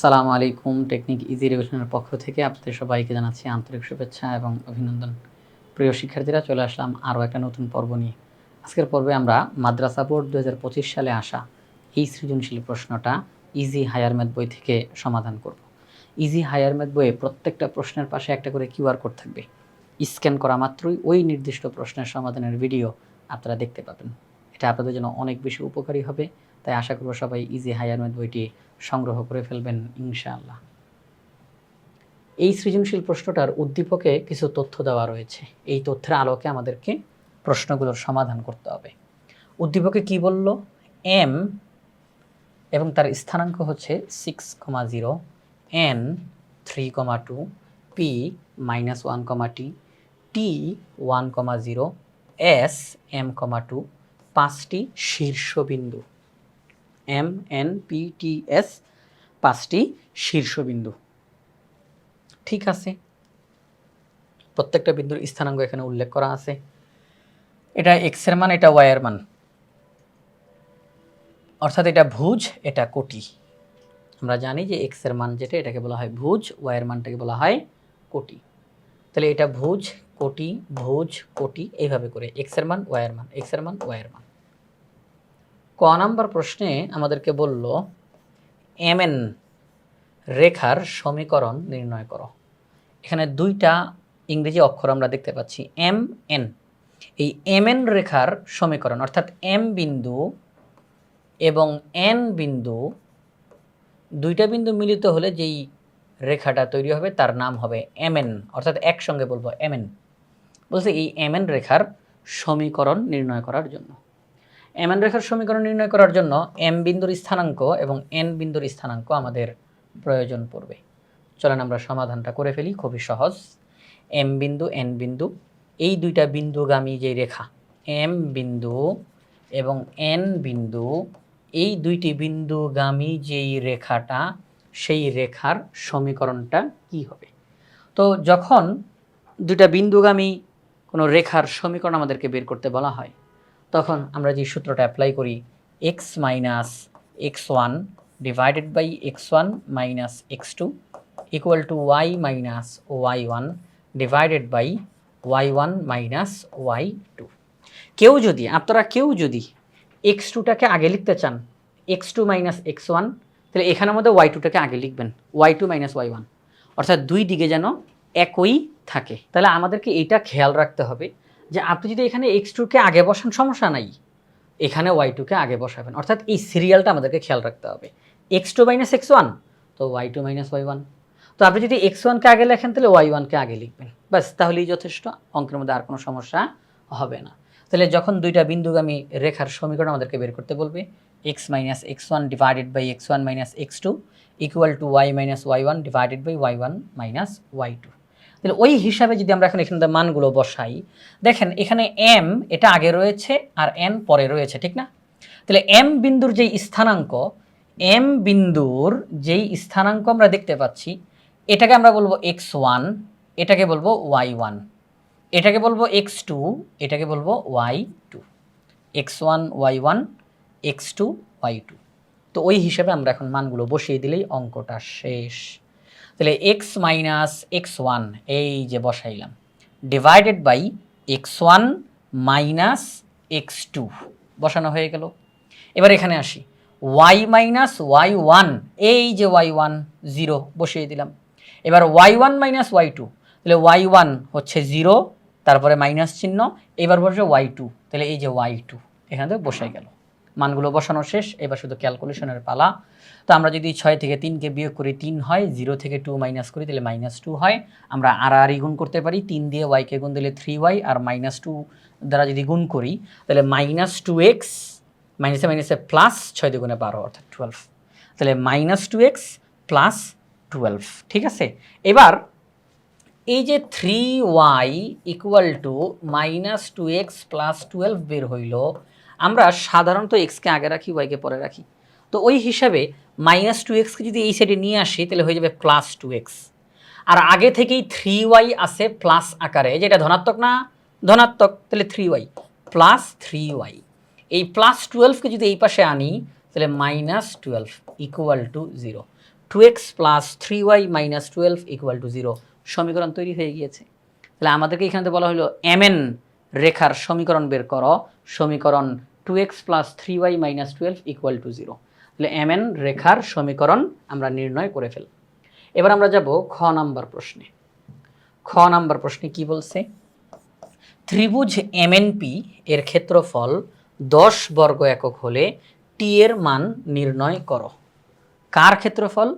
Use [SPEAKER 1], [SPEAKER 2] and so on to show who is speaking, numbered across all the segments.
[SPEAKER 1] আসসালামু আলাইকুম, technique easy রিভিশনের পক্ষ থেকে আপনাদের সবাইকে জানাচ্ছি আন্তরিক শুভেচ্ছা এবং অভিনন্দন। প্রিয় শিক্ষার্থীরা, চলে আসলাম আরও একটা নতুন পর্ব নিয়ে। আজকের পর্বে আমরা মাদ্রাসা বোর্ড দু হাজার পঁচিশ সালে আসা এই সৃজনশীল প্রশ্নটা ইজি হায়ার ম্যাথ বই থেকে সমাধান করব। ইজি হায়ার ম্যাথ বইয়ে প্রত্যেকটা প্রশ্নের পাশে একটা করে কিউআর কোড থাকবে। স্ক্যান করা মাত্রই ওই নির্দিষ্ট প্রশ্নের সমাধানের ভিডিও আপনারা দেখতে পাবেন। এটা আপনাদের জন্য অনেক বেশি উপকারী হবে, তাই আশা করব সবাই ইজি হায়ার ম্যাথ বইটি সংগ্রহ করে ফেলবেন, ইনশাআল্লাহ। এই সৃজনশীল প্রশ্নটার উদ্দীপকে কিছু তথ্য দেওয়া রয়েছে। এই তথ্যের আলোকে আমাদেরকে প্রশ্নগুলোর সমাধান করতে হবে। উদ্দীপকে কি বলল? এম এবং তার স্থানাঙ্ক হচ্ছে six comma zero N three comma two P minus one comma T T one comma zero S M comma two পাঁচটি শীর্ষবিন্দু। M N P T S পাঁচটি শীর্ষবিন্দু। ঠিক আছে? প্রত্যেকটা বিন্দুর স্থানাঙ্ক এখানে উল্লেখ করা আছে। এটা এক্সের মান, এটা ওয়াই মান। অর্থাৎ এটা ভুজ, এটা কোটি। আমরা জানি যে এক্সের মান যেটা, এটাকে বলা হয় ভুজ ওয়াই মানটাকে বলা হয় কোটি। তাহলে এটা ভুজ, কোটি ভুজ, কোটি, এইভাবে করে। এক্সের মান ওয়াই মান এক্সের মান ওয়াই মান। ক নাম্বার প্রশ্নে আমাদেরকে বলল, এমএন রেখার সমীকরণ নির্ণয় করো। এখানে দুইটা ইংরেজি অক্ষর আমরা দেখতে পাচ্ছি, এম এন। এই এম এন রেখার সমীকরণ, অর্থাৎ এম বিন্দু এবং এন বিন্দু, দুইটা বিন্দু মিলিত হলে যেই রেখাটা তৈরি হবে তার নাম হবে এম এন অর্থাৎ একসঙ্গে বলব এম এন বলছে এই এম এন রেখার সমীকরণ নির্ণয় করার জন্য। এম এন রেখার সমীকরণ নির্ণয় করার জন্য এম বিন্দুর স্থানাঙ্ক এবং এন বিন্দুর স্থানাঙ্ক আমাদের প্রয়োজন পড়বে। চলেন আমরা সমাধানটা করে ফেলি, খুবই সহজ। এম বিন্দু এন বিন্দু, এই দুইটা বিন্দুগামী যে রেখা এম বিন্দু এবং এন বিন্দু, এই দুইটি বিন্দুগামী যেই রেখাটা, সেই রেখার সমীকরণটা কি হবে? তো যখন দুইটা বিন্দুগামী কোনো রেখার সমীকরণ আমাদেরকে বের করতে বলা হয় তখন আমরা যে সূত্রটা অ্যাপ্লাই করি X minus X one divided by X one minus X two equal to Y minus Y one divided by Y one minus Y two কেউ যদি, আপনারা কেউ যদি এক্স টুটাকে আগে লিখতে চান X two minus X one তাহলে এখানের মধ্যে ওয়াই টুটাকে আগে লিখবেন Y two minus Y one অর্থাৎ দুই দিকে যেন একই থাকে। তাহলে আমাদেরকে এইটা খেয়াল রাখতে হবে যে আপনি যদি এখানে এক্স টুকে আগে বসান, সমস্যা নাই। এখানে ওয়াই টুকে আগে বসাবেন। অর্থাৎ এই সিরিয়ালটা আমাদেরকে খেয়াল রাখতে হবে। X two minus X one তো Y two minus Y one তো আপনি যদি এক্স ওয়ানকে আগে লেখেন, তাহলে ওয়াই ওয়ানকে আগে লিখবেন। ব্যাস, তাহলেই যথেষ্ট। অঙ্কের মধ্যে আর কোনো সমস্যা হবে না। তাহলে যখন দুইটা বিন্দুগামী রেখার সমীকরণ আমাদেরকে বের করতে বলবে X minus X one divided by X one minus X two equal to Y minus Y one divided by Y one minus Y two তাহলে ওই হিসাবে যদি আমরা এখন এখানে মানগুলো বসাই, দেখেন এখানে এম এটা আগে রয়েছে আর এন পরে রয়েছে, ঠিক না? তাহলে এম বিন্দুর যেই স্থানাঙ্ক এম বিন্দুর যেই স্থানাঙ্ক আমরা দেখতে পাচ্ছি, এটাকে আমরা বলব এক্স ওয়ান এটাকে বলব ওয়াই ওয়ান এটাকে বলব এক্স টু এটাকে বলব Y two X one Y one X two Y two তো ওই হিসেবে আমরা এখন মানগুলো বসিয়ে দিলেই অঙ্কটা শেষ। তাহলে এক্স মাইনাস এক্স ওয়ান এই যে বসাইলাম divided by X one minus X two বসানো হয়ে গেল। এবার এখানে আসি ওয়াই মাইনাস ওয়াই ওয়ান এই যে ওয়াই ওয়ান জিরো বসিয়ে দিলাম। এবার Y one minus Y two তাহলে ওয়াই ওয়ান হচ্ছে জিরো তারপরে মাইনাস চিহ্ন, এবার বসে ওয়াই টু তাহলে এই যে ওয়াই টু এখানে বসে গেল। মানগুলো বসানো শেষ, এবার শুধু ক্যালকুলেশনের পালা। তো আমরা যদি ছয় থেকে তিনকে বিয়োগ করি তিন হয় জিরো থেকে টু মাইনাস করি, তাহলে মাইনাস টু হয়। আমরা আর আর গুণ করতে পারি, তিন দিয়ে ওয়াইকে গুণ দিলে থ্রি ওয়াই আর মাইনাস টু দ্বারা যদি গুণ করি, তাহলে মাইনাস টু এক্স মাইনাসে মাইনাসে প্লাস ছয় দুগুণে বারো, অর্থাৎ টুয়েলভ তাহলে minus two X plus twelve ঠিক আছে? এবার এই যে three Y equal to minus two X plus twelve বের হইল আমরা সাধারণত এক্সকে আগে রাখি ওয়াইকে পরে রাখি। তো ওই হিসাবে মাইনাস টু এক্সকে যদি এই সাইডে নিয়ে আসি, তাহলে হয়ে যাবে প্লাস টু এক্স আর আগে থেকেই থ্রি ওয়াই আছে প্লাস আকারে, যেটা ধনাত্মক না? ধনাত্মক, তাহলে three Y plus three Y এই প্লাস টুয়েলভকে যদি এই পাশে আনি, তাহলে minus twelve equal to zero two X plus three Y minus twelve equal to zero সমীকরণ তৈরি হয়ে গিয়েছে। তাহলে আমাদেরকে এখানে বলা হলো এমএন রেখার সমীকরণ বের করো। সমীকরণ two X plus three Y minus twelve equal to zero তাহলে এমএন রেখার সমীকরণ আমরা নির্ণয় করে ফেল। এবার আমরা যাব খ নাম্বার প্রশ্নে। খ নাম্বার প্রশ্নে কি বলছে? ত্রিভুজ এমএনপি এর ক্ষেত্রফল দশ বর্গ একক হলে টি এর মান নির্ণয় করো। কার ক্ষেত্রফল?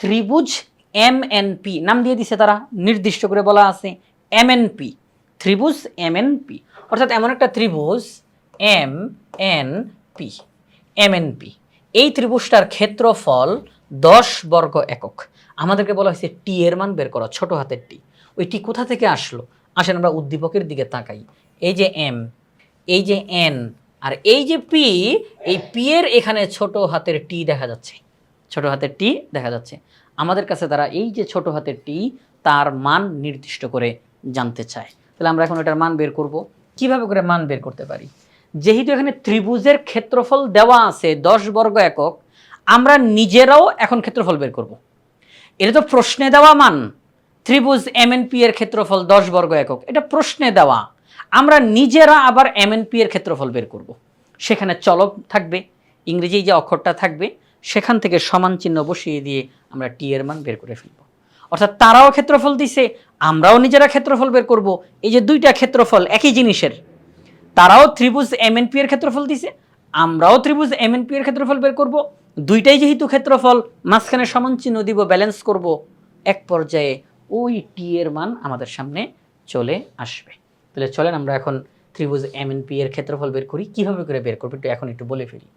[SPEAKER 1] ত্রিভুজ এম এন পি নাম দিয়ে দিছে তারা, নির্দিষ্ট করে বলা আছে এম এন পি ত্রিভুজ এম এন পি অর্থাৎ এমন একটা ত্রিভুজ M N P M N P এই ত্রিভুজটার ক্ষেত্রফল দশ বর্গ একক। আমাদেরকে বলা হয়েছে টি এর মান বের করো, ছোট হাতের টি ওই টি কোথা থেকে আসলো? আসেন আমরা উদ্দীপকের দিকে তাকাই। এই যে এম এই যে এন আর এই যে পি এই পি এর এখানে ছোট হাতের টি দেখা যাচ্ছে। ছোট হাতের টি দেখা যাচ্ছে। আমাদের কাছে তারা এই যে ছোট হাতের টি তার মান নির্দিষ্ট করে জানতে চায়। তাহলে আমরা এখন এটার মান বের করব। কীভাবে করে মান বের করতে পারি? যেহেতু এখানে ত্রিভুজের ক্ষেত্রফল দেওয়া আছে দশ বর্গ একক, আমরা নিজেরাও এখন ক্ষেত্রফল বের করব। এটা তো প্রশ্নে দেওয়া মান। ত্রিভুজ এমএনপি এর ক্ষেত্রফল দশ বর্গ একক, এটা প্রশ্নে দেওয়া। আমরা নিজেরা আবার এমএনপি এর ক্ষেত্রফল বের করব। সেখানে চলক থাকবে, ইংরেজি যে অক্ষরটা থাকবে, সেখান থেকে সমান চিহ্ন বসিয়ে দিয়ে আমরা টি এর মান বের করে ফেলব। অর্থাৎ তারাও ক্ষেত্রফল দিছে, আমরাও নিজেরা ক্ষেত্রফল বের করব। এই যে দুইটা ক্ষেত্রফল একই জিনিসের তারাও ত্রিভুজ এমএনপি এর ক্ষেত্রফল দিছে, আমরাও ত্রিভুজ এম এমএনপি এর ক্ষেত্রফল বের করব, দুইটাই যেহেতু ক্ষেত্রফল, মাঝখানে সমান চিহ্ন দিব ব্যালেন্স করব, এক পর্যায়ে ওই টি এর মান আমাদের সামনে চলে আসবে। তাহলে চলেন আমরা এখন ত্রিভুজ এমএনপি এর ক্ষেত্রফল বের করি, কীভাবে করে বের করব একটু এখন একটু বলে ফেলি।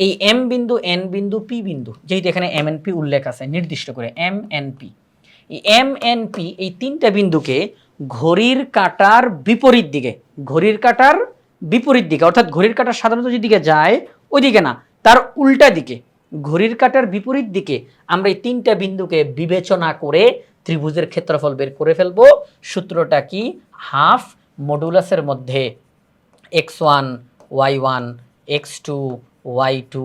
[SPEAKER 1] এই এম বিন্দু এন বিন্দু পি বিন্দু, যেহেতু এখানে এম এমএনপি উল্লেখ আছে, নির্দিষ্ট করে এম এন পি এই এম এন পি এই তিনটা বিন্দুকে ঘড়ির কাটার বিপরীত দিকে, ঘড়ির কাটার বিপরীত দিকে, অর্থাৎ ঘড়ির কাটার সাধারণত যেদিকে যায় ওইদিকে না, তার উল্টা দিকে। ঘড়ির কাটার বিপরীত দিকে আমরা এই তিনটা বিন্দুকে বিবেচনা করে ত্রিভুজের ক্ষেত্রফল বের করে ফেলব। সূত্রটা কি? হাফ মডুলাসের মধ্যে X one, Y one, X two, Y two,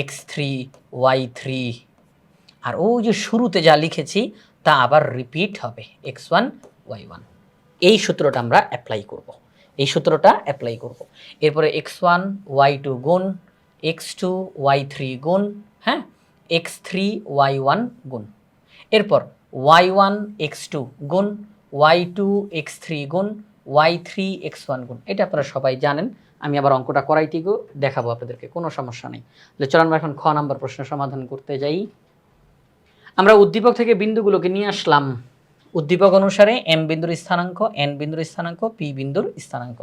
[SPEAKER 1] X three, Y three. আর ওই যে শুরুতে যা লিখেছি, তা আবার রিপিট হবে, এক্স ওয়ান, ওয়াই ওয়ান। এই সূত্রটা আমরা অ্যাপ্লাই করব। এই সূত্রটা অ্যাপ্লাই করব। এরপরে এক্স ওয়ান ওয়াই টু গুণ এক্স টু ওয়াই থ্রি গুণ হ্যাঁ? এক্স থ্রি ওয়াই ওয়ান গুণ। এরপর ওয়াই ওয়ান এক্স টু গুণ ওয়াই টু এক্স থ্রি গুণ ওয়াই থ্রি এক্স ওয়ান গুণ। এটা আপনারা সবাই জানেন। আমি আবার অঙ্কটা করাইতে গিয়েও দেখাবো আপনাদেরকে, কোনো সমস্যা নেই। তাহলে চলুন আমরা এখন খ নাম্বার প্রশ্ন সমাধান করতে যাই। আমরা উদ্দীপক থেকে বিন্দুগুলোকে নিয়ে আসলাম। উদ্দীপক অনুসারে এম বিন্দুর স্থানাঙ্ক, এন বিন্দুর স্থানাঙ্ক, পি বিন্দুর স্থানাঙ্ক।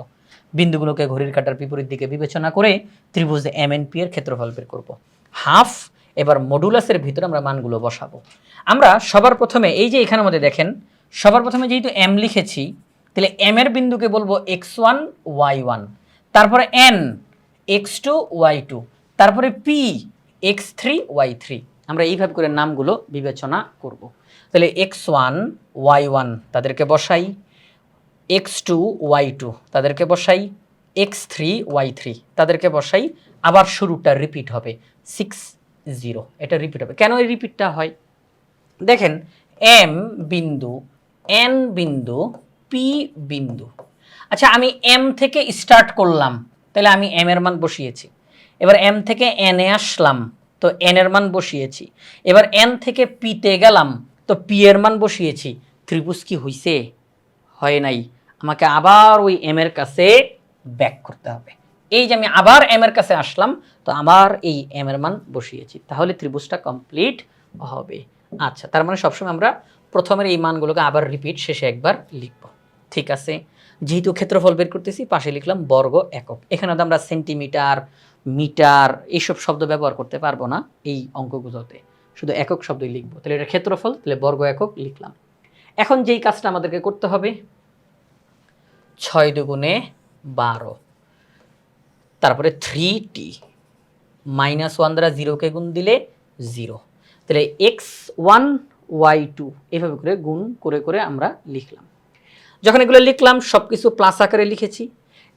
[SPEAKER 1] বিন্দুগুলোকে ঘড়ির কাটার বিপরীত দিকে বিবেচনা করে ত্রিভুজ এম এন পি এর ক্ষেত্রফল বের করব। হাফ, এবার মডুলাসের ভিতরে আমরা মানগুলো বসাবো। আমরা সবার প্রথমে, এই যে এখানের মধ্যে দেখেন, সবার প্রথমে যেহেতু এম লিখেছি, তাহলে এম এর বিন্দুকে বলব এক্স ওয়ান, ওয়াই ওয়ান। তারপরে N, X two, Y two. তারপরে P, X three, Y three. আমরা এইভাবে করে নামগুলো বিবেচনা করব। তাহলে এক্স ওয়ান, ওয়াই ওয়ান তাদেরকে বসাই। এক্স টু, ওয়াই টু তাদেরকে বসাই। এক্স থ্রি, ওয়াই থ্রি তাদেরকে বসাই। আবার শুরুটা রিপিট হবে। সিক্স জিরো এটা রিপিট হবে। কেন এই রিপিটটা হয়? দেখেন, এম বিন্দু, এন বিন্দু, পি বিন্দু। আচ্ছা আমি এম থেকে স্টার্ট করলাম। তাহলে আমি এম এর মান বসিয়েছি। এবার এম থেকে এন আসলাম। তো এন এর মান বসিয়েছি। এবার এন থেকে পিতে গেলাম। তো পি এর মান বসিয়েছি। ত্রিভুজ কি হইছে? হয় নাই। আমাকে আবার ওই এম এর কাছে ব্যাক করতে হবে। এই যে আমি আবার এম এর কাছে আসলাম, তো আবার এই এম এর মান বসিয়েছি। তাহলে ত্রিভুজটা কমপ্লিট হবে। আচ্ছা তার মানে সবসময় আমরা প্রথমের এই মানগুলোকে আবার রিপিট শেষে একবার লিখব। ঠিক আছে? যেহেতু ক্ষেত্রফল বের করতেছি, পাশে লিখলাম বর্গ একক। এখানে তো আমরা সেন্টিমিটার মিটার এইসব শব্দ ব্যবহার করতে পারব না এই অঙ্কগুলোতে। শুধু একক শব্দই লিখব। তাহলে এটা ক্ষেত্রফল, তাহলে বর্গ একক লিখলাম। এখন যেই কাজটা আমাদেরকে করতে হবে, ছয় দুগুণে বারো। তারপরে থ্রি টি মাইনাস ওয়ান দ্বারা জিরোকে গুণ দিলে জিরো তাহলে এক্স ওয়ান ওয়াই টু এভাবে করে গুণ করে করে আমরা লিখলাম। যখন এগুলো লিখলাম সব কিছু প্লাস আকারে লিখেছি।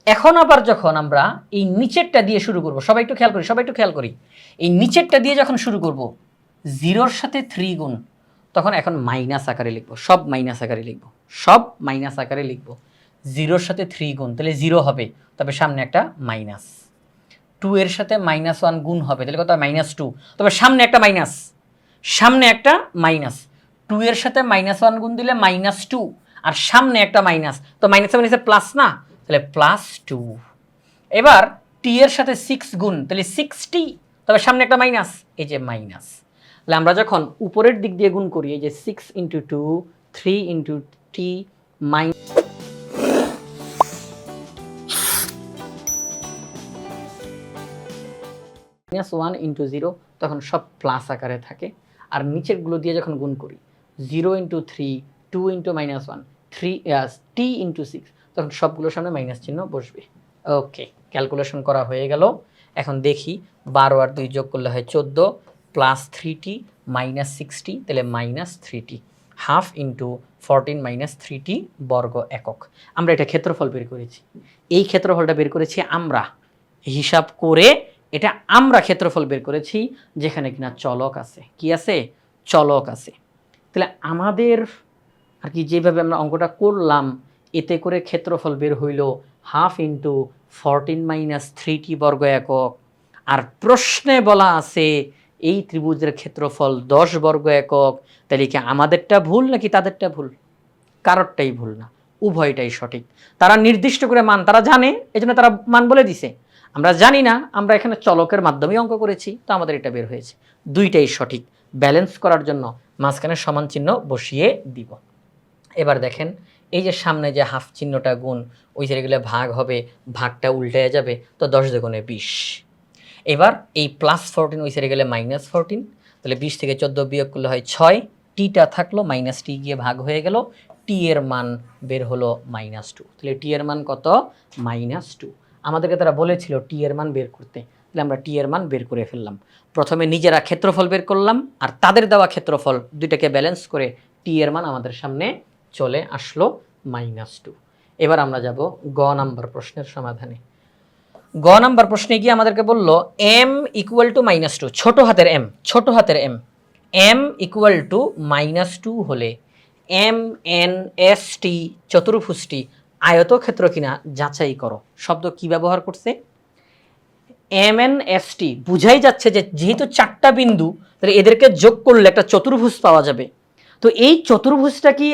[SPEAKER 1] এখন আবার যখন আমরা এই নিচেরটা দিয়ে শুরু করব, সবাই একটু খেয়াল করি, সবাই একটু খেয়াল করি। এই নিচেরটা দিয়ে যখন শুরু করব জিরোর সাথে থ্রি গুণ, তখন এখন মাইনাস আকারে লিখব, সব মাইনাস আকারে লিখব, সব মাইনাস আকারে লিখব। জিরোর সাথে থ্রি গুণ, তাহলে জিরো হবে, তবে সামনে একটা মাইনাস টু এর সাথে মাইনাস ওয়ান গুণ হবে, তাহলে কত মাইনাস টু তবে সামনে একটা মাইনাস সামনে একটা মাইনাস টু এর সাথে মাইনাস ওয়ান গুণ দিলে মাইনাস টু আর সামনে একটা মাইনাস তো মাইনাস মাইনাসে প্লাস না, তাহলে প্লাস টু এবার টি এর সাথে সিক্স গুণ, তাহলে সিক্সটি তবে সামনে একটা মাইনাস এই যে মাইনাস তাহলে আমরা যখন উপরের দিক দিয়ে গুণ করি, এই যে six into two three into T minus minus one into zero তখন সব প্লাস আকারে থাকে। আর নিচেরগুলো দিয়ে যখন গুণ করি zero into three two into minus one three T into six তখন সবগুলোর সামনে মাইনাস চিহ্ন বসবে। ওকে ক্যালকুলেশন করা হয়ে গেল। এখন দেখি, বারো আর দুই যোগ করলে হয় চোদ্দ। Plus three T minus sixty তাহলে minus three T half into fourteen minus three T বর্গ একক। আমরা এটা ক্ষেত্রফল বের করেছি। এই ক্ষেত্রফলটা বের করেছি আমরা। হিসাব করে এটা আমরা ক্ষেত্রফল বের করেছি, যেখানে কিনা চলক আছে। কি আছে? চলক আছে। তাহলে আমাদের আর কি যেভাবে আমরা অঙ্কটা করলাম, এতে করে ক্ষেত্রফল বের হইল half into fourteen minus three T বর্গ একক। আর প্রশ্নে বলা আছে এই ত্রিভুজের ক্ষেত্রফল দশ বর্গ একক, তাহলে কি আমাদেরটা ভুল নাকি তাদেরটা ভুল? কারোরটাই ভুল না, উভয়টাই সঠিক। তারা নির্দিষ্ট করে মান, তারা জানে, এজন্য তারা মান বলে দিছে। আমরা জানি না, আমরা এখানে চলকের মাধ্যমে অঙ্ক করেছি, তো আমাদের এটা বের হয়েছে। দুইটাই সঠিক ব্যালেন্স করার জন্য মাঝখানে সমান চিহ্ন বসিয়ে দিব। এবার দেখেন, এই যে সামনে যে হাফ চিহ্নটা গুণ, ওই সাইডে গেলে ভাগ হবে, ভাগটা উল্টে যাবে, তো দশ দুগুণে বিশ। এবার এই প্লাস ফোরটিন ওই সাইডে গেলে মাইনাস ফোরটিন তাহলে বিশ থেকে চোদ্দ বিয়োগ করলে হয় ছয় টিটা থাকল মাইনাস টি গিয়ে ভাগ হয়ে গেল টি এর মান বের হলো মাইনাস টু তাহলে টি এর মান কত? মাইনাস টু আমাদেরকে তারা বলেছিল টি এর মান বের করতে, তাহলে আমরা টি এর মান বের করে ফেললাম, প্রথমে নিজেরা ক্ষেত্রফল বের করলাম, আর তাদের দেওয়া ক্ষেত্রফল দুইটাকে ব্যালেন্স করে টি এর মান আমাদের সামনে চলে আসলো মাইনাস টু এবার আমরা যাব গ নাম্বার প্রশ্নের সমাধানে গ নাম্বার প্রশ্নে গিয়ে আমাদেরকে বলল M equal to minus two ছোট হাতের এম ছোট হাতের M M equal to minus two হলে এম এন এস টি চতুর্ভুজটি আয়তক্ষেত্র কিনা যাচাই করো। শব্দ কি ব্যবহার করছে? এম এন এস টি বুঝাই যাচ্ছে যে যেহেতু চারটা বিন্দু, তাহলে এদেরকে যোগ করলে একটা চতুর্ভুজ পাওয়া যাবে। তো এই চতুর্ভুজটা কি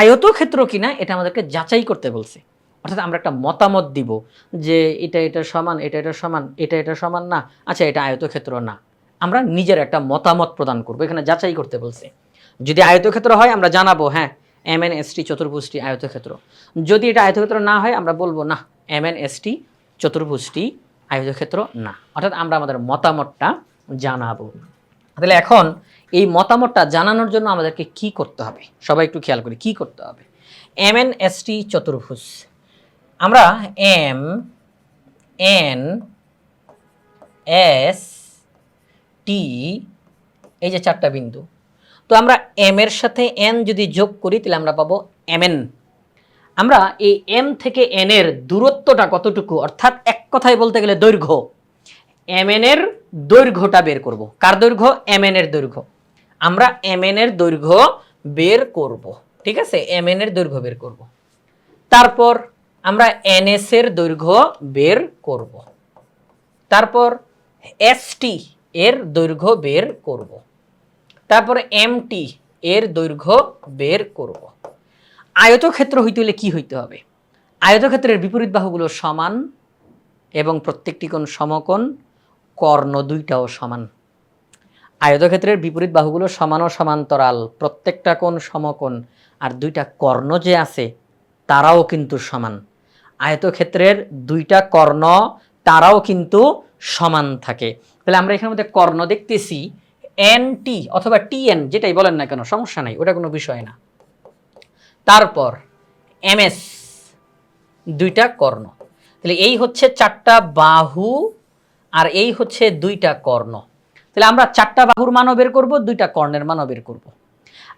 [SPEAKER 1] আয়তক্ষেত্র কিনা, এটা আমাদেরকে যাচাই করতে বলছে। অর্থাৎ আমরা একটা মতামত দিব যে এটা এটা সমান, এটা এটা সমান, এটা এটা সমান না। আচ্ছা এটা আয়তক্ষেত্র না। আমরা নিজের একটা মতামত প্রদান করব। এখানে যাচাই করতে বলছে। যদি আয়তক্ষেত্র হয়, আমরা জানাব হ্যাঁ এম এন এস টি চতুর্ভুজটি আয়তক্ষেত্র। যদি এটা আয়তক্ষেত্র না হয়, আমরা বলব, না এম এন এস টি চতুর্ভুজটি আয়তক্ষেত্র না। অর্থাৎ আমরা আমাদের মতামতটা জানাব। তাহলে এখন এই মতামতটা জানানোর জন্য আমাদেরকে কি করতে হবে? সবাই একটু খেয়াল করি, কি করতে হবে? এম এন এস টি চতুর্ভুজ। আমরা এম এন এস টি এই যে চারটা বিন্দু। তো আমরা এম এর সাথে এন যদি যোগ করি, তাহলে আমরা পাবো এম এন আমরা এই এম থেকে এন এর দূরত্বটা কতটুকু? অর্থাৎ এক কথায় বলতে গেলে দৈর্ঘ্য। এম এন এর দৈর্ঘ্যটা বের করব। কার দৈর্ঘ্য? এম এন এর দৈর্ঘ্য। আমরা এম এন এর দৈর্ঘ্য বের করব। ঠিক আছে? এম এন এর দৈর্ঘ্য বের করব। তারপর আমরা এন এস এর দৈর্ঘ্য বের করব। তারপর এসটি এর দৈর্ঘ্য বের করব। তারপর এমটি এর দৈর্ঘ্য বের করব। আয়তক্ষেত্র হইতে হলে কি হইতে হবে? আয়তক্ষেত্রের বিপরীত বাহুগুলো সমান এবং প্রত্যেকটি কোণ সমকোণ, কর্ণ দুইটাও সমান। আয়তক্ষেত্রের বিপরীত বাহুগুলো সমান ও সমান্তরাল, প্রত্যেকটা কোণ সমকোণ, আর দুইটা কর্ণ যে আছে, তারাও কিন্তু সমান। আয়তক্ষেত্রের দুইটা কর্ণ, তারাও কিন্তু সমান থাকে। তাহলে আমরা এখানের মধ্যে কর্ণ দেখতেছি এন টি অথবা টি এন যেটাই বলেন না কেন, সমস্যা নাই, ওটা কোনো বিষয় না। তারপর এমএস দুইটা কর্ণ। তাহলে এই হচ্ছে চারটা বাহু আর এই হচ্ছে দুইটা কর্ণ। তাহলে আমরা চারটা বাহুর মানও বের করব, দুইটা কর্ণের মানও বের করব।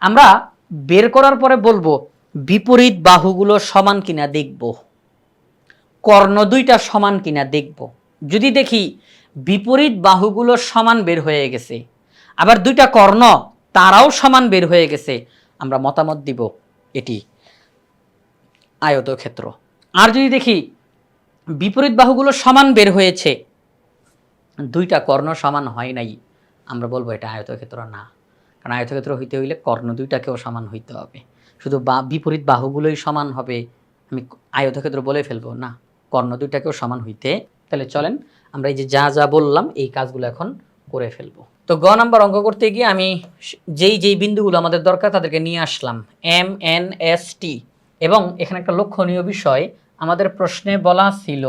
[SPEAKER 1] আমরা বের করার পরে বলব, বিপরীত বাহুগুলো সমান কিনা দেখব। কর্ণ দুইটা সমান কিনা দেখব। যদি দেখি বিপরীত বাহুগুলো সমান বের হয়ে গেছে, আবার দুইটা কর্ণ তারাও সমান বের হয়ে গেছে, আমরা মতামত দিব এটি আয়তক্ষেত্র। আর যদি দেখি বিপরীত বাহুগুলো সমান বের হয়েছে, দুইটা কর্ণ সমান হয় নাই, আমরা বলব এটা আয়তক্ষেত্র না, কারণ আয়তক্ষেত্র হইতে হইলে কর্ণ দুইটাকেও সমান হইতে হবে। শুধু বা বিপরীত বাহুগুলোই সমান হবে, আমি আয়তক্ষেত্র বলে ফেলব না। কর্ণ দুইটাকেও সমান হইতে, তাহলে চলেন আমরা এই যে যা যা বললাম, এই কাজগুলো এখন করে ফেলব। তো গ নাম্বার অঙ্ক করতে গিয়ে আমি যেই যেই বিন্দুগুলো আমাদের দরকার তাদেরকে নিয়ে আসলাম এম এন এস টি এবং এখানে একটা লক্ষণীয় বিষয়, আমাদের প্রশ্নে বলা ছিল,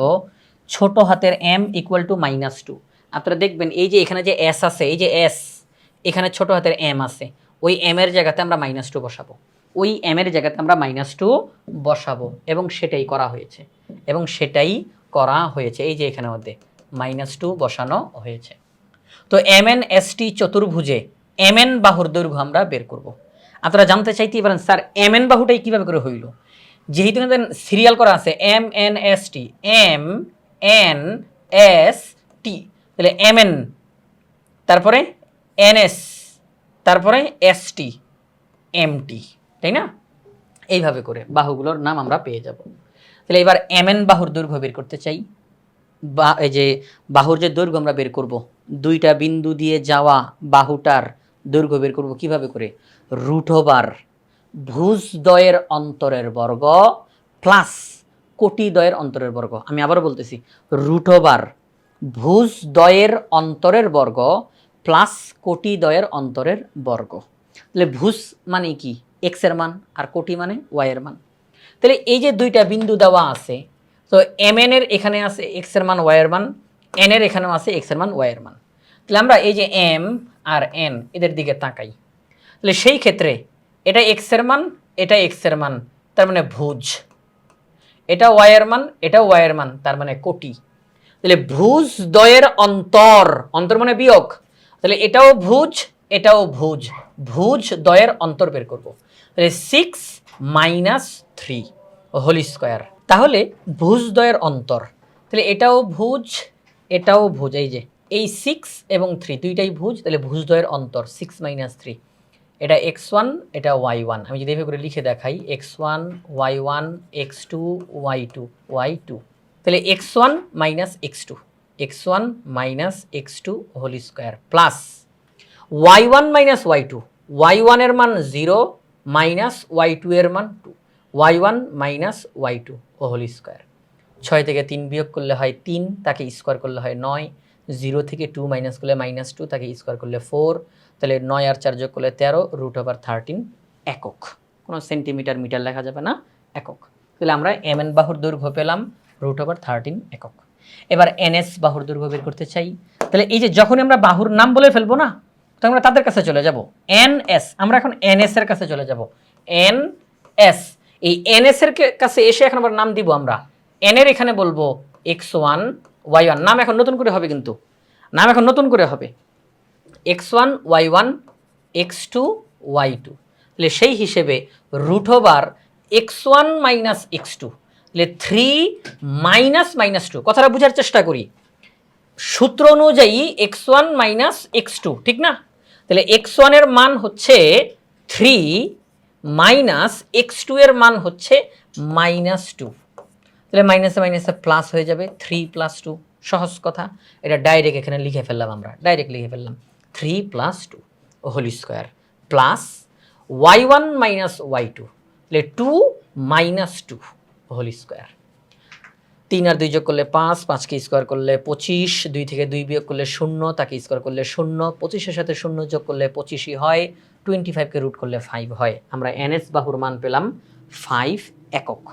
[SPEAKER 1] ছোট হাতের M equal to minus two আপনারা দেখবেন, এই যে এখানে যে এস আছে, এই যে এস এখানে ছোট হাতের এম আছে। ওই এম এর জায়গাতে আমরা মাইনাস টু বসাবো। ওই এম এর জায়গাতে আমরা মাইনাস টু বসাবো, এবং সেটাই করা হয়েছে। এবং সেটাই করা হয়েছে। এই যে এখানে মধ্যে মাইনাস টু বসানো হয়েছে। তো এম এন এস টি চতুর্ভুজে এম এন বাহুর দৈর্ঘ্য আমরা বের করব। আপনারা জানতে চাইতেই পারেন, স্যার এম এন বাহুটাই কীভাবে করে হইল? যেহেতু সিরিয়াল করা আছে M N S T M N S T তাহলে এম এন তারপরে এন এস তারপরে এস টি এম টি তাই না? এইভাবে করে বাহুগুলোর নাম আমরা পেয়ে যাব। তাহলে এবার এমএন বাহুর দৈর্ঘ্য বের করতে চাই। বা এই যে বাহুর যে দৈর্ঘ্য আমরা বের করব, দুইটা বিন্দু দিয়ে যাওয়া বাহুটার দৈর্ঘ্য বের করব কীভাবে করে? রুট ওভার ভুজদ্বয়ের অন্তরের বর্গ প্লাস কোটিদ্বয়ের অন্তরের বর্গ। আমি আবার বলতেছি, রুট ওভার ভুজদ্বয়ের অন্তরের বর্গ প্লাস কোটিদ্বয়ের অন্তরের বর্গ। তাহলে ভুজ মানে কি? এক্সের মান আর কোটি মানে ওয়াই এর মান। তাহলে এই যে দুইটা বিন্দু দেওয়া আছে তো এম এর এখানে আছে এক্সের মান ওয়াই এর মান এন এর এখানেও আছে এক্সের মান ওয়াই এর মান। তাহলে আমরা এই যে এম আর এন এদের দিকে তাকাই। তাহলে সেই ক্ষেত্রে এটা এক্সের মান, এটা এক্সের মান, তার মানে ভুজ। এটা ওয়াই এর মান, এটা ওয়াই এর মান, তার মানে কোটি। তাহলে ভুজ দ্বয়ের অন্তর অন্তর মানে বিয়োগ। তাহলে এটাও ভুজ এটাও ভুজ। ভুজ দ্বয়ের অন্তর বের করব। তাহলে six minus three whole square তাহলে ভুজ দ্বয়ের অন্তর। তাহলে এটাও ভুজ এটাও ভুজ, এই যে, এই সিক্স এবং থ্রি দুইটাই ভুজ, তাহলে ভুজ দ্বয়ের অন্তর সিক্স মাইনাস থ্রি এটা এক্স ওয়ান এটা ওয়াই ওয়ান আমি যদি এভাবে করে লিখে দেখাই X one Y one X two Y two Y two তাহলে X one minus X two X one minus X two whole square plus Y one minus Y two Y ওয়ানের মান zero minus Y two এর মান two Y one minus Y two ও whole square ছয় থেকে তিন বিয়োগ করলে হয় তিন, তাকে স্কোয়ার করলে হয় নয়। জিরো থেকে টু মাইনাস করলে মাইনাস টু তাকে স্কোয়ার করলে ফোর তাহলে নয় আর চার যোগ করলে তেরো রুট ওভার থার্টিন একক। কোনো সেন্টিমিটার মিটার লেখা যাবে না, একক। তাহলে আমরা এম এন বাহুর দৈর্ঘ্য পেলাম রুট ওভার থার্টিন একক। এবার এনএস বাহুর দৈর্ঘ্য বের করতে চাই। তাহলে এই যে যখনই আমরা বাহুর নাম বলে ফেলব না তখন আমরা তাদের কাছে চলে যাব। এন এস, আমরা এখন এনএস এর কাছে চলে যাব। এন এস, এই এনএস এর কাছে এসে এখন আবার নাম দিব আমরা। এন এর এখানে বলব এক্স ওয়ান, ওয়াই ওয়ান। নাম এখন নতুন করে হবে কিন্তু। নাম এখন নতুন করে হবে। X one, Y one, X two, Y two. তাহলে সেই হিসেবে root over X one minus X two. তাহলে থ্রি মাইনাস মাইনাস টু। কথাটা বোঝার চেষ্টা করি। সূত্র অনুযায়ী X one minus X two, ঠিক না? তাহলে এক্স ওয়ানের মান হচ্ছে থ্রি মাইনাস এক্স টু এর মান হচ্ছে মাইনাস টু তাহলে মাইনাসে মাইনাসে প্লাস হয়ে যাবে থ্রি প্লাস টু সহজ কথা। এটা ডাইরেক্ট এখানে লিখে ফেললাম আমরা। ডাইরেক্ট লিখে ফেললাম। Three plus two whole square plus Y one minus Y two তাহলে two minus two whole square তিন আর দুই যোগ করলে পাঁচ পাঁচকে স্কোয়ার করলে পঁচিশ, দুই থেকে দুই বিয়োগ করলে শূন্য, তাকে স্কোয়ার করলে শূন্য, পঁচিশের সাথে শূন্য যোগ করলে পঁচিশই হয় টোয়েন্টি ফাইভকে রুট করলে ফাইভ হয়। আমরা এনএস বাহুর মান পেলাম ফাইভ একক।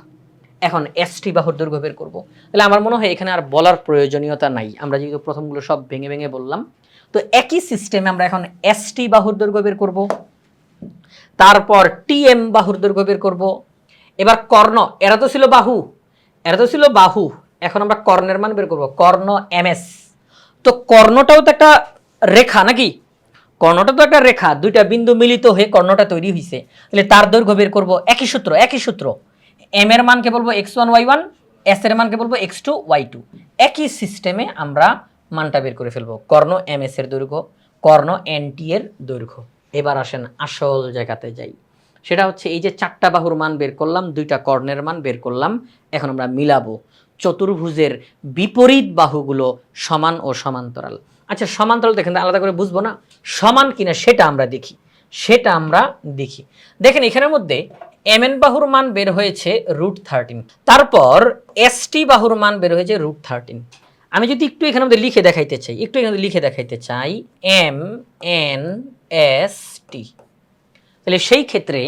[SPEAKER 1] এখন এসটি বাহুর দৈর্ঘ্য বের করব। তাহলে আমার মনে হয় এখানে আর বলার প্রয়োজনীয়তা নাই। আমরা যেহেতু প্রথমগুলো সব ভেঙে ভেঙে বললাম, তো একই সিস্টেমে আমরা এখন এসটি বাহুর দৈর্ঘ্য বের করব, তারপর টিএম বাহুর দৈর্ঘ্য বের করব, এবার কর্ণ, এরা তো ছিল বাহু এরা তো ছিল বাহু। এখন আমরা কর্ণের মান বের করব। কর্ণ এম এস তো কর্ণটাও তো একটা রেখা নাকি? কর্ণটা তো একটা রেখা। দুইটা বিন্দু মিলিত হয়ে কর্ণটা তৈরি হয়েছে তাহলে তার দৈর্ঘ্য বের করব একই সূত্র একই সূত্র। এম এর মানকে বলব X one Y one S এর মানকে বলব এক্স টু ওয়াই টু একই সিস্টেমে আমরা মানটা বের করে ফেলব। কর্ণ এম এস এর দৈর্ঘ্য, কর্ণ এনটি এর দৈর্ঘ্য। এবার আসেন আসল জায়গাতে যাই। সেটা হচ্ছে এই যে চারটা বাহুর মান বের করলাম, দুইটা কর্ণের মান বের করলাম, এখন আমরা মিলাবো চতুর্ভুজের বিপরীত বাহুগুলো সমান ও সমান্তরাল। আচ্ছা সমান্তরাল দেখেন আলাদা করে বুঝব না, সমান কিনা সেটা আমরা দেখি, সেটা আমরা দেখি। দেখেন, এখানের মধ্যে এম এন বাহুর মান বের হয়েছে রুট থার্টিন তারপর এস টি বাহুর মান বের হয়েছে রুট থার্টিন আমি যদি একটু এখানে মধ্যে লিখে দেখাইতে চাই, একটু এখানে লিখে দেখাইতে চাই এম এন এস টি তাহলে সেই ক্ষেত্রে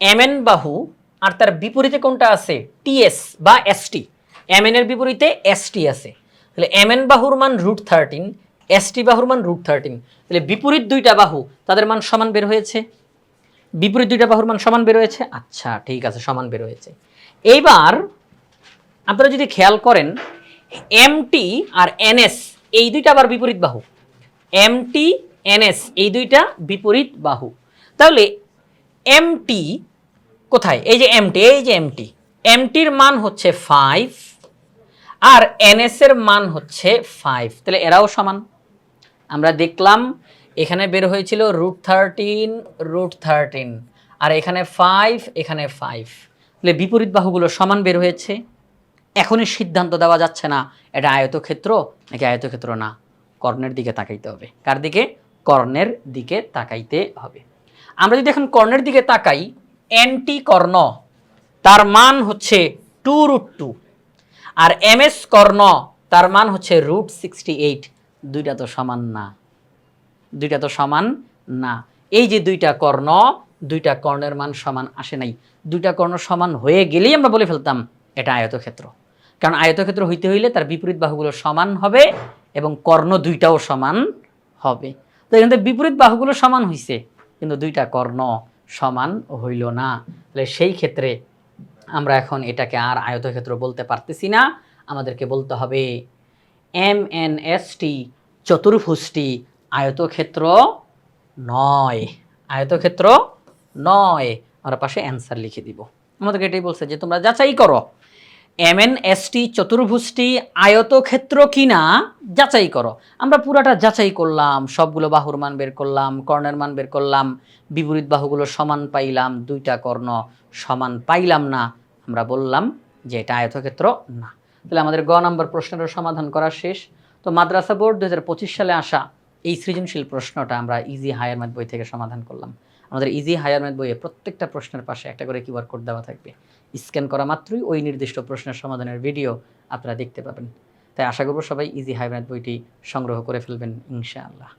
[SPEAKER 1] এম এন বাহু আর তার বিপরীতে কোনটা আছে? টিএস বা এসটি। এম এন এর বিপরীতে এসটি আছে। তাহলে এম এন বাহুর মান রুট থার্টিন, এসটি বাহুর মান রুট থার্টিন। তাহলে বিপরীত দুইটা বাহু তাদের মান সমান বের হয়েছে? বিপরীত দুইটা বাহুর মান সমান বের হয়েছে? আচ্ছা ঠিক আছে, সমান বের হয়েছে। এইবার আপনারা যদি খেয়াল করেন, এমটি আর এনএস এই দুইটা আবার বিপরীত বাহু। এমটি, এনএস এই দুইটা বিপরীত বাহু। তাহলে এমটি কোথায়? এই যে এমটি এই যে এমটি এমটির মান হচ্ছে ফাইভ আর এনএস এর মান হচ্ছে ফাইভ তাহলে এরাও সমান। আমরা দেখলাম এখানে বের হয়েছিল রুট থার্টিন রুট থার্টিন আর এখানে ফাইভ এখানে ফাইভ তাহলে বিপরীত বাহুগুলো সমান বের হয়েছে। এখনই সিদ্ধান্ত দেওয়া যাচ্ছে না, এটা আয়তক্ষেত্র নাকি আয়তক্ষেত্র না? কর্ণের দিকে তাকাইতে হবে। কার দিকে? কর্ণের দিকে তাকাইতে হবে। আমরা যদি এখন কর্ণের দিকে তাকাই এনটি কর্ণ, তার মান হচ্ছে টু রুট টু আর এম এস কর্ণ, তার মান হচ্ছে রুট সিক্সটি এইট দুইটা তো সমান না, দুইটা তো সমান না। এই যে দুইটা কর্ণ, দুইটা কর্ণের মান সমান আসে নাই। দুইটা কর্ণ সমান হয়ে গেলেই আমরা বলে ফেলতাম এটা আয়তক্ষেত্র। কারণ আয়তক্ষেত্র হইতে হইলে তার বিপরীত বাহুগুলো সমান হবে এবং কর্ণ দুইটাও সমান হবে। তো এখান থেকে বিপরীত বাহুগুলো সমান হইছে। কিন্তু দুইটা কর্ণ সমান হইল না। তাহলে সেই ক্ষেত্রে আমরা এখন এটাকে আর আয়তক্ষেত্র বলতে পারতেছি না। আমাদেরকে বলতে হবে এম এন এস টি চতুর্ভুজটি আয়তক্ষেত্র নয়। আয়তক্ষেত্র নয়। আমরা পাশে অ্যান্সার লিখে দিব। আমাদেরকে এটাই বলছে যে তোমরা যাচাই করো। এম এন এস টি চতুর্ভুজটি আয়তক্ষেত্র কিনা যাচাই করো। আমরা পুরাটা যাচাই করলাম, সবগুলো বাহুর মান বের করলাম, কর্ণের মান বের করলাম, বিপরীত বাহুগুলো সমান পাইলাম, দুইটা কর্ণ সমান পাইলাম না, আমরা বললাম যে এটা আয়তক্ষেত্র না। তাহলে আমাদের গ নম্বর প্রশ্নেরও সমাধান করা শেষ। তো মাদ্রাসা বোর্ড দু হাজার পঁচিশ সালে আসা এই সৃজনশীল প্রশ্নটা আমরা ইজি হায়ার ম্যাথ বই থেকে সমাধান করলাম। আমাদের ইজি হায়ার ম্যাথ বইয়ে প্রত্যেকটা প্রশ্নের পাশে একটা করে কিউআর কোড দেওয়া থাকবে। স্ক্যান করা মাত্রই ওই নির্দিষ্ট প্রশ্নের সমাধানের ভিডিও আপনারা দেখতে পাবেন। তাই আশা করব সবাই ইজি হায়ার ম্যাথ বইটি সংগ্রহ করে ফেলবেন, ইনশাআল্লাহ।